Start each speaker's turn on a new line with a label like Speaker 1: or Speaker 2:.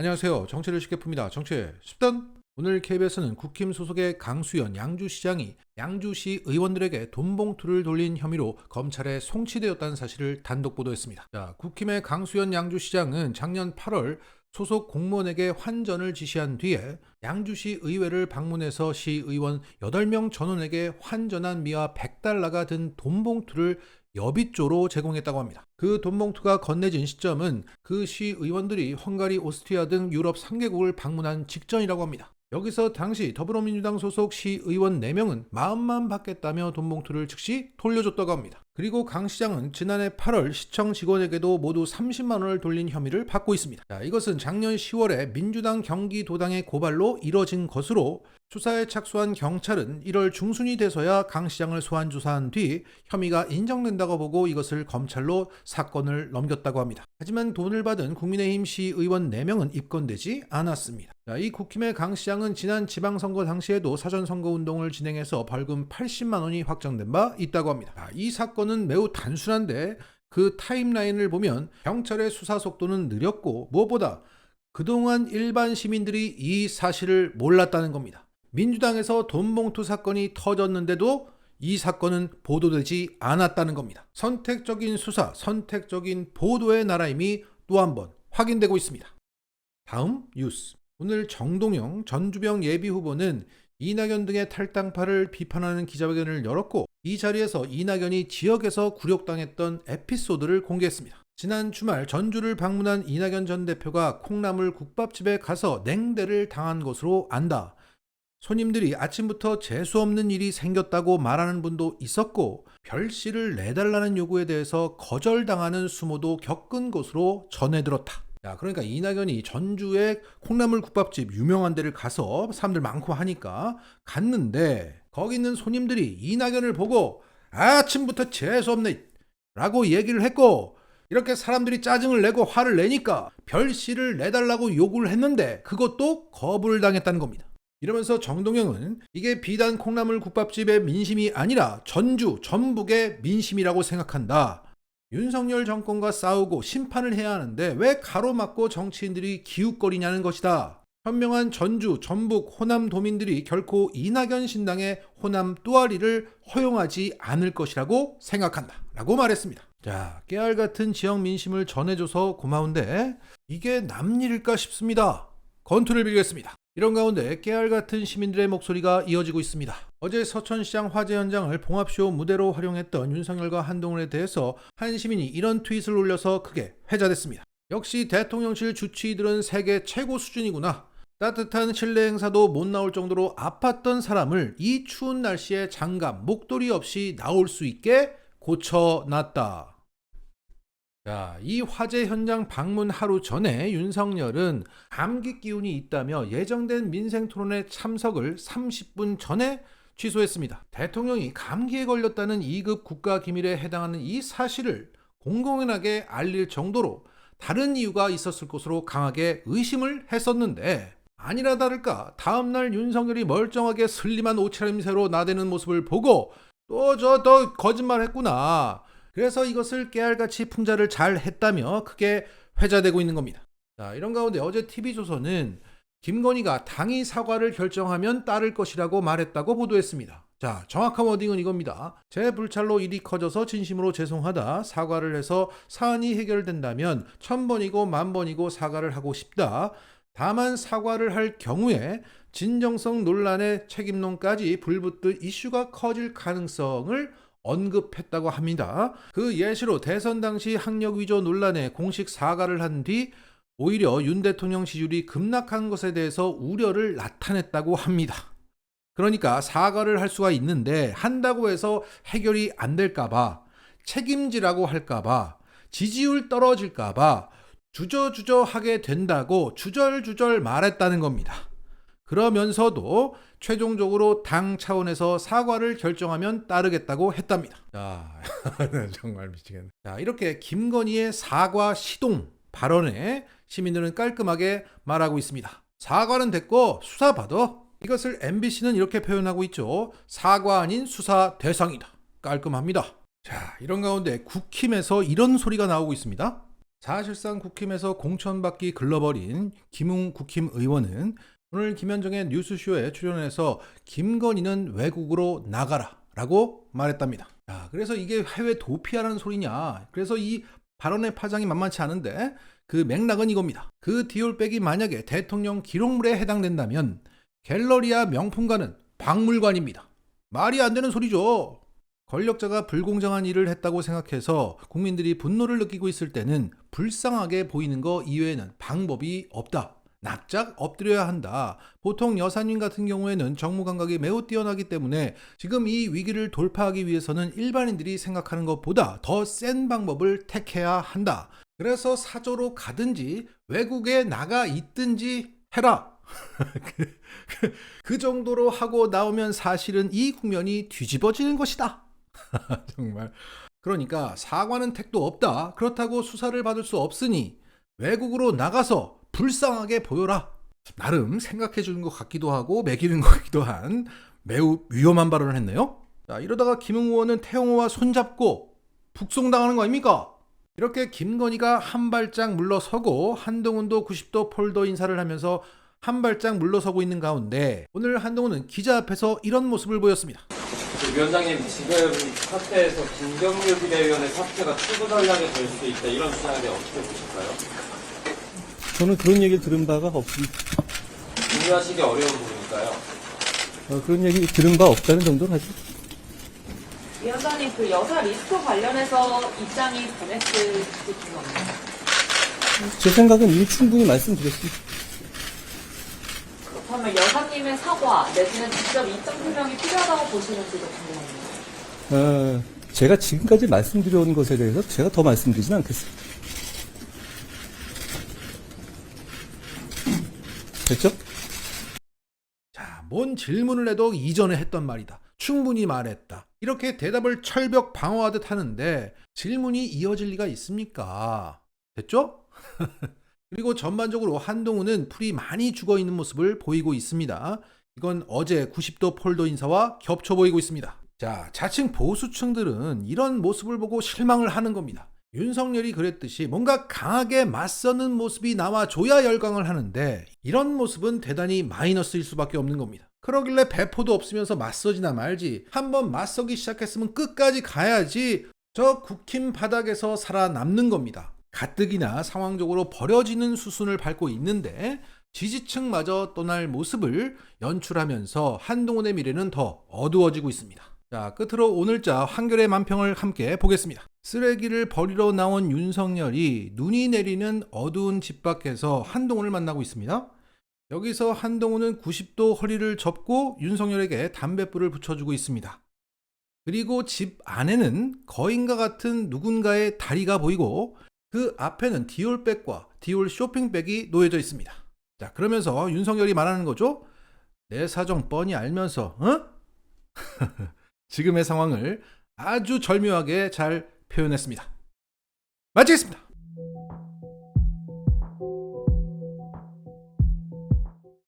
Speaker 1: 안녕하세요. 정치를 쉽게 풉니다. 정치 10단. 오늘 KBS는 국힘 소속의 강수현 양주시장이 양주시 의원들에게 돈 봉투를 돌린 혐의로 검찰에 송치되었다는 사실을 단독 보도했습니다. 자, 국힘의 강수현 양주시장은 작년 8월 소속 공무원에게 환전을 지시한 뒤에 양주시 의회를 방문해서 시의원 8명 전원에게 환전한 미화 100달러가 든 돈 봉투를 여빗조로 제공했다고 합니다. 그 돈봉투가 건네진 시점은 그 시 의원들이 헝가리, 오스트리아 등 유럽 3개국을 방문한 직전이라고 합니다. 여기서 당시 더불어민주당 소속 시의원 4명은 마음만 받겠다며 돈봉투를 즉시 돌려줬다고 합니다. 그리고 강 시장은 지난해 8월 시청 직원에게도 모두 30만 원을 돌린 혐의를 받고 있습니다. 자, 이것은 작년 10월에 민주당 경기도당의 고발로 이뤄진 것으로 수사에 착수한 경찰은 1월 중순이 돼서야 강 시장을 소환 조사한 뒤 혐의가 인정된다고 보고 이것을 검찰로 사건을 넘겼다고 합니다. 하지만 돈을 받은 국민의힘 시의원 4명은 입건되지 않았습니다. 자, 이 국힘의 강 시장은 지난 지방선거 당시에도 사전선거 운동을 진행해서 벌금 80만 원이 확정된 바 있다고 합니다. 자, 이 사건 은 매우 단순한데 그 타임라인을 보면 경찰의 수사 속도는 느렸고 무엇보다 그동안 일반 시민들이 이 사실을 몰랐다는 겁니다. 민주당에서 돈봉투 사건이 터졌는데도 이 사건은 보도되지 않았다는 겁니다. 선택적인 수사, 선택적인 보도의 나라임이 또 한 번 확인되고 있습니다. 다음 뉴스. 오늘 정동영 전주병 예비 후보는 이낙연 등의 탈당파를 비판하는 기자회견을 열었고 이 자리에서 이낙연이 지역에서 굴욕당했던 에피소드를 공개했습니다. 지난 주말 전주를 방문한 이낙연 전 대표가 콩나물 국밥집에 가서 냉대를 당한 것으로 안다. 손님들이 아침부터 재수 없는 일이 생겼다고 말하는 분도 있었고 별씨를 내달라는 요구에 대해서 거절당하는 수모도 겪은 것으로 전해 들었다. 야, 그러니까 이낙연이 전주에 콩나물 국밥집 유명한 데를 가서 사람들 많고 하니까 갔는데 거기 있는 손님들이 이낙연을 보고 아침부터 재수 없네 라고 얘기를 했고 이렇게 사람들이 짜증을 내고 화를 내니까 별씨를 내달라고 요구를 했는데 그것도 거부를 당했다는 겁니다. 이러면서 정동영은 이게 비단 콩나물 국밥집의 민심이 아니라 전주, 전북의 민심이라고 생각한다. 윤석열 정권과 싸우고 심판을 해야 하는데 왜 가로막고 정치인들이 기웃거리냐는 것이다. 현명한 전주, 전북, 호남 도민들이 결코 이낙연 신당의 호남 뚜아리를 허용하지 않을 것이라고 생각한다. 라고 말했습니다. 자, 깨알 같은 지역 민심을 전해줘서 고마운데 이게 남일일까 싶습니다. 건투를 빌겠습니다. 이런 가운데 깨알 같은 시민들의 목소리가 이어지고 있습니다. 어제 서천시장 화재 현장을 봉합쇼 무대로 활용했던 윤석열과 한동훈에 대해서 한 시민이 이런 트윗을 올려서 크게 회자됐습니다. 역시 대통령실 주치의들은 세계 최고 수준이구나. 따뜻한 실내 행사도 못 나올 정도로 아팠던 사람을 이 추운 날씨에 장갑, 목도리 없이 나올 수 있게 고쳐놨다. 자, 이 화재 현장 방문 하루 전에 윤석열은 감기 기운이 있다며 예정된 민생 토론회 참석을 30분 전에 취소했습니다. 대통령이 감기에 걸렸다는 2급 국가 기밀에 해당하는 이 사실을 공공연하게 알릴 정도로 다른 이유가 있었을 것으로 강하게 의심을 했었는데 아니라 다를까 다음날 윤석열이 멀쩡하게 슬림한 옷차림새로 나대는 모습을 보고 또저더 거짓말 했구나. 그래서 이것을 깨알같이 풍자를 잘 했다며 크게 회자되고 있는 겁니다. 자, 이런 가운데 어제 TV조선은 김건희가 당이 사과를 결정하면 따를 것이라고 말했다고 보도했습니다. 자, 정확한 워딩은 이겁니다. 제 불찰로 일이 커져서 진심으로 죄송하다. 사과를 해서 사안이 해결된다면 천 번이고 만 번이고 사과를 하고 싶다. 다만 사과를 할 경우에 진정성 논란의 책임론까지 불붙듯 이슈가 커질 가능성을 언급했다고 합니다. 그 예시로 대선 당시 학력 위조 논란에 공식 사과를 한 뒤 오히려 윤 대통령 지지율이 급락한 것에 대해서 우려를 나타냈다고 합니다. 그러니까 사과를 할 수가 있는데 한다고 해서 해결이 안 될까봐 책임지라고 할까봐 지지율 떨어질까봐 주저주저하게 된다고 주절주절 말했다는 겁니다. 그러면서도 최종적으로 당 차원에서 사과를 결정하면 따르겠다고 했답니다. 자, 정말 미치겠네. 자, 이렇게 김건희의 사과 시동 발언에 시민들은 깔끔하게 말하고 있습니다. 사과는 됐고 수사 받아. 이것을 MBC는 이렇게 표현하고 있죠. 사과 아닌 수사 대상이다. 깔끔합니다. 자, 이런 가운데 국힘에서 이런 소리가 나오고 있습니다. 사실상 국힘에서 공천받기 글러버린 김웅 국힘 의원은 오늘 김현정의 뉴스쇼에 출연해서 김건희는 외국으로 나가라 라고 말했답니다. 자, 그래서 이게 해외 도피하라는 소리냐. 그래서 이 발언의 파장이 만만치 않은데 그 맥락은 이겁니다. 그 디올백이 만약에 대통령 기록물에 해당된다면 갤러리아 명품관은 박물관입니다. 말이 안 되는 소리죠. 권력자가 불공정한 일을 했다고 생각해서 국민들이 분노를 느끼고 있을 때는 불쌍하게 보이는 거 이외에는 방법이 없다. 납작 엎드려야 한다. 보통 여사님 같은 경우에는 정무 감각이 매우 뛰어나기 때문에 지금 이 위기를 돌파하기 위해서는 일반인들이 생각하는 것보다 더 센 방법을 택해야 한다. 그래서 사조로 가든지 외국에 나가 있든지 해라. 그, 그, 그 정도로 하고 나오면 사실은 이 국면이 뒤집어지는 것이다. 정말. 그러니까 사과는 택도 없다. 그렇다고 수사를 받을 수 없으니 외국으로 나가서 불쌍하게 보여라. 나름 생각해 주는 것 같기도 하고 매기는 것 같기도 한 매우 위험한 발언을 했네요. 자, 이러다가 김웅 의원은 태영호와 손잡고 북송당하는 거 아닙니까? 이렇게 김건희가 한 발짝 물러서고 한동훈도 90도 폴더 인사를 하면서 한 발짝 물러서고 있는 가운데 오늘 한동훈은 기자 앞에서 이런 모습을 보였습니다.
Speaker 2: 그 위원장님 지금 사태에서 김경률 비대위원의 사태가 추구 전략이 될 수도 있다 이런 주장에 대해 어떻게 보실까요?
Speaker 3: 저는 그런 얘기를 들은 바가 없습니다.
Speaker 2: 공유하시기 어려운 부분일까요?
Speaker 3: 어, 그런 얘기 들은 바 없다는 정도는 하죠.
Speaker 4: 위원장님 그 여사 리스트 관련해서 입장이 변했을지 궁금합니다.
Speaker 3: 제 생각은 이미 충분히 말씀드렸습니다.
Speaker 4: 그렇다면 여사님의 사과 내지는 직접 입장 표명이 필요하다고 보시는지도 궁금합니다.
Speaker 3: 어, 제가 지금까지 말씀드려온 것에 대해서 제가 더 말씀드리진 않겠습니다. 됐죠?
Speaker 1: 자, 뭔 질문을 해도 이전에 했던 말이다. 충분히 말했다. 이렇게 대답을 철벽 방어하듯 하는데 질문이 이어질 리가 있습니까? 됐죠? 그리고 전반적으로 한동훈은 풀이 많이 죽어 있는 모습을 보이고 있습니다. 이건 어제 90도 폴더 인사와 겹쳐 보이고 있습니다. 자, 자칭 보수층들은 이런 모습을 보고 실망을 하는 겁니다. 윤석열이 그랬듯이 뭔가 강하게 맞서는 모습이 나와줘야 열광을 하는데 이런 모습은 대단히 마이너스일 수밖에 없는 겁니다. 그러길래 배포도 없으면서 맞서지나 말지 한번 맞서기 시작했으면 끝까지 가야지 저 국힘 바닥에서 살아남는 겁니다. 가뜩이나 상황적으로 버려지는 수순을 밟고 있는데 지지층마저 떠날 모습을 연출하면서 한동훈의 미래는 더 어두워지고 있습니다. 자, 끝으로 오늘자 한결의 만평을 함께 보겠습니다. 쓰레기를 버리러 나온 윤석열이 눈이 내리는 어두운 집 밖에서 한동훈을 만나고 있습니다. 여기서 한동훈은 90도 허리를 접고 윤석열에게 담뱃불을 붙여주고 있습니다. 그리고 집 안에는 거인과 같은 누군가의 다리가 보이고 그 앞에는 디올백과 디올 쇼핑백이 놓여져 있습니다. 자, 그러면서 윤석열이 말하는 거죠. 내 사정 뻔히 알면서, 어? 지금의 상황을 아주 절묘하게 잘 표현했습니다. 마치겠습니다.